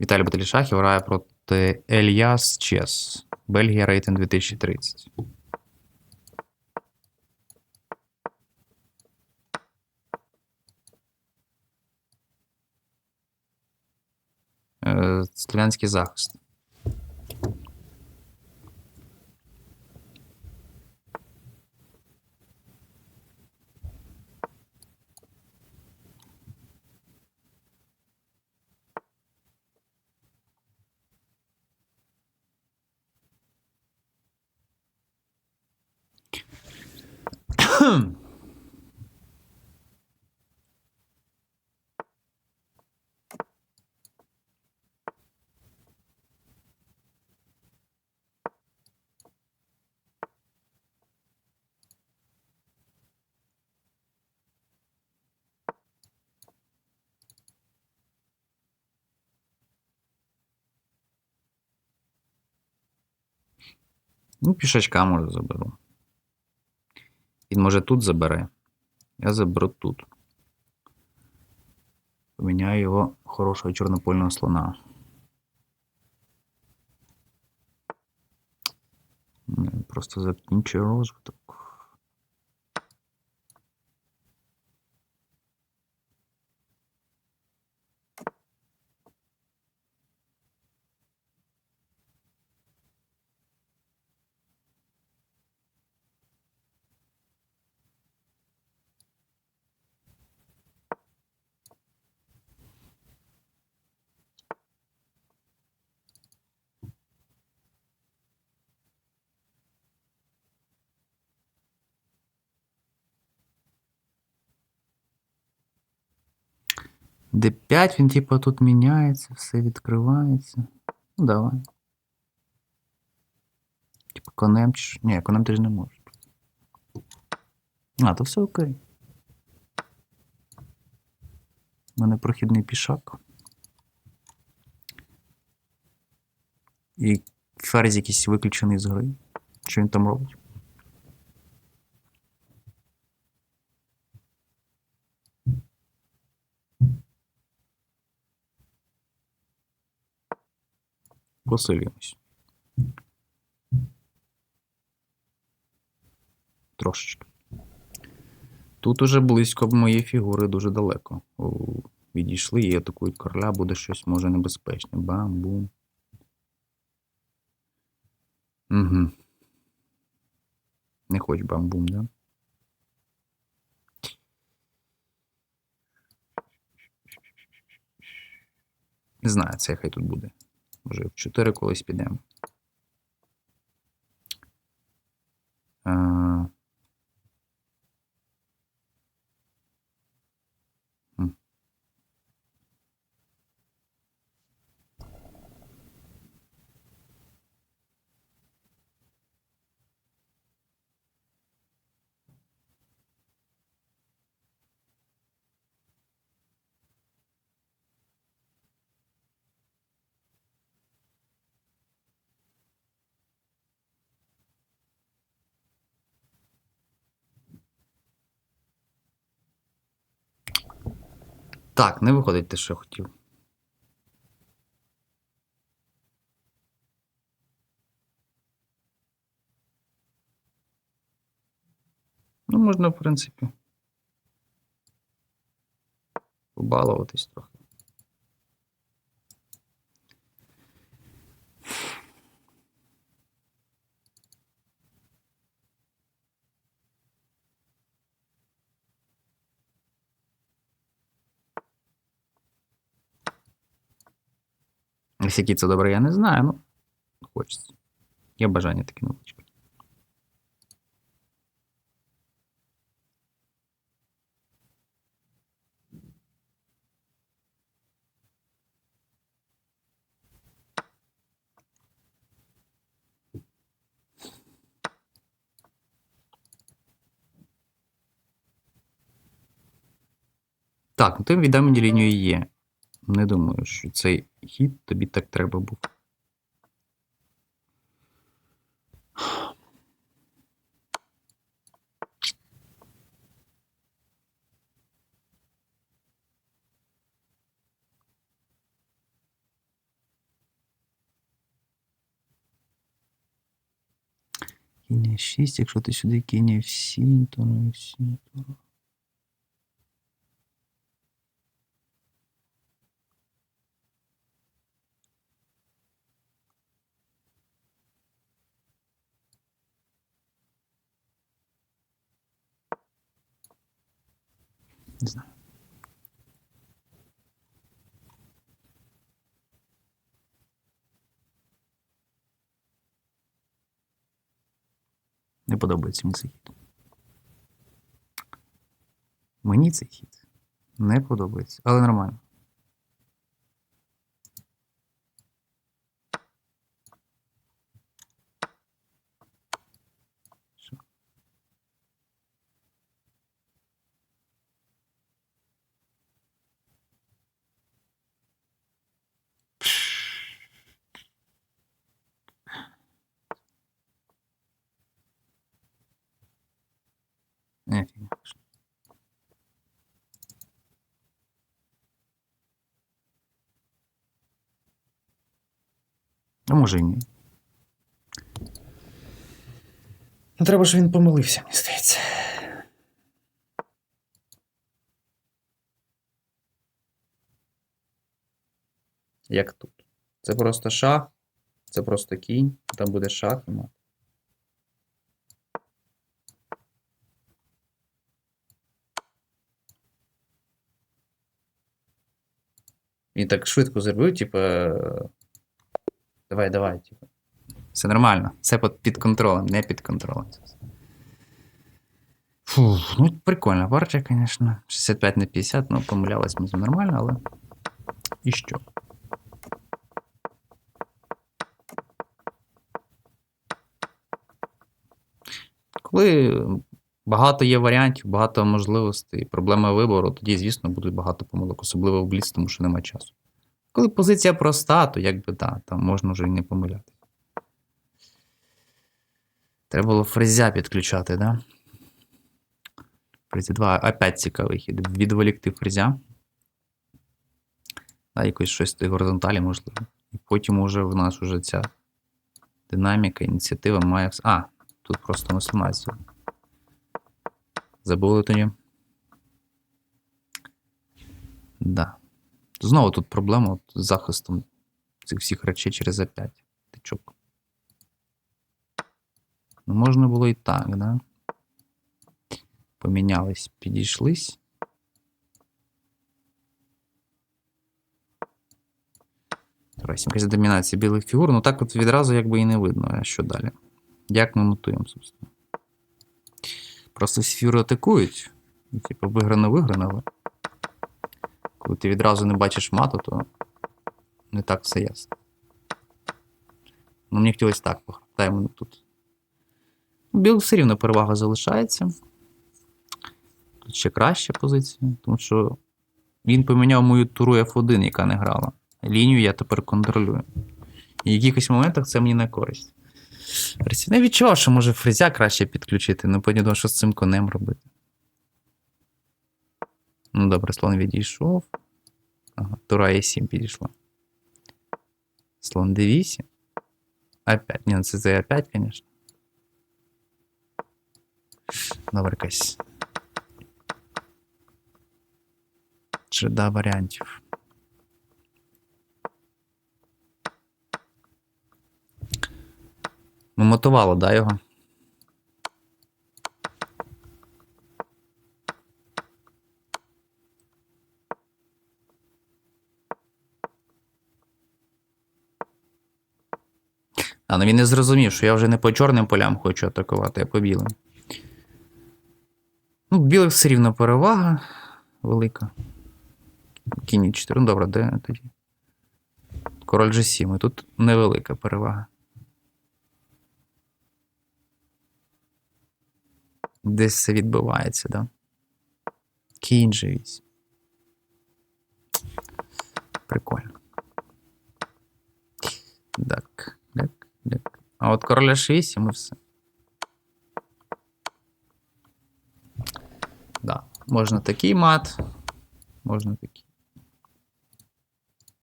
Віталій Баталішахів грає проти Ельяс Чес. Бельгія рейтинг 2030. Е, Слов'янський захист. Ну, пішачка може заберу. Він може тут забере. Я заберу тут. Поміняю його хорошого чорнопольного слона. Просто закінчую розвиток. D5, він типу тут міняється, все відкривається. Ну, давай. Типу конем чи. Ні, конем ти ж не можеш. А, то все окей. У мене прохідний пішак. І ферзь якийсь виключений з гри. Що він там робить? Посилюємось. Трошечки. Тут уже близько моєї фігури дуже далеко. Відійшли і атакують короля, буде щось може небезпечне. Бам-бум. Угу. Не хоч бам-бум, да? Не знаю, це хай тут буде. Може, в 4 колись підемо. Так, не виходить те, що я хотів. Ну, можна, в принципі. Побалуватись трохи. Який це добре, я не знаю, ну хочеться. Є бажання таке невеличке. Так, ну ти віддай мені лінію є. Не думаю, що цей хід тобі так треба був. Кінь 6, якщо ти сюди кине в 7, то не в 7, то... Не знаю. Не подобається мені цей хід. Мені цей хід не подобається, але нормально. Що? Не, фігня. А може і ні. Ну, треба, щоб він помилився, мені здається. Як тут? Це просто шах, це просто кінь, там буде шах Він так швидко зробив, типу. Давай, давай, типу. Все нормально. Все під, контролем, не під контролем. Фу, ну прикольна партія, звісно. 65 на 50, ну помилялась ми нормально, але. І що? Коли багато є варіантів, багато можливостей, проблема вибору, тоді, звісно, будуть багато помилок, особливо в бліц, тому що немає часу. Коли позиція проста, то якби так, там можна вже і не помиляти. Треба було фрезя підключати, да? Фрезя 2, опять цікавий хід. Відволікти фрезя. Да, якось щось тої горизонталі, можливо. І потім уже в нас уже ця динаміка, ініціатива має. А, тут просто масонація. Забули тоді. Да. Знову тут проблема от з захистом цих всіх речей через А5. Тичок. Ну, можна було і так, да? Помінялись, підійшлись. Якась домінація білих фігур. Ну так от відразу якби і не видно, що далі. Як ми нотуємо, собственно. Просто всі атакують. Типу, виграно виграно, коли ти відразу не бачиш мату, то не так все ясно. Ну, мені хотілося так, похитаємо тут. Біл все рівно перевага залишається. Тут ще краща позиція, тому що він поміняв мою туру F1, яка не грала. Лінію я тепер контролюю. І в якихось моментах це мені на користь. Не відчував, що може фрезя краще підключити, потім думав, що з цим конем робити. Ну, добре, слон відійшов. Ага, тура Е7 підійшла. Слон D8. А5. Ні, ну це за А5, звісно. Добре, якась. Череда варіантів. Ну, мотивало, да, його? А, ну він не зрозумів, що я вже не по чорним полям хочу атакувати, а по білим. Ну, білих все рівно перевага велика. Кінь 4. Ну, добре, де тоді? Король G7. І тут невелика перевага. Десь це відбувається, да? Кінь G8. Прикольно. Так, так, так. А от короля H8 і все. Да. Можна такий мат, можна такий.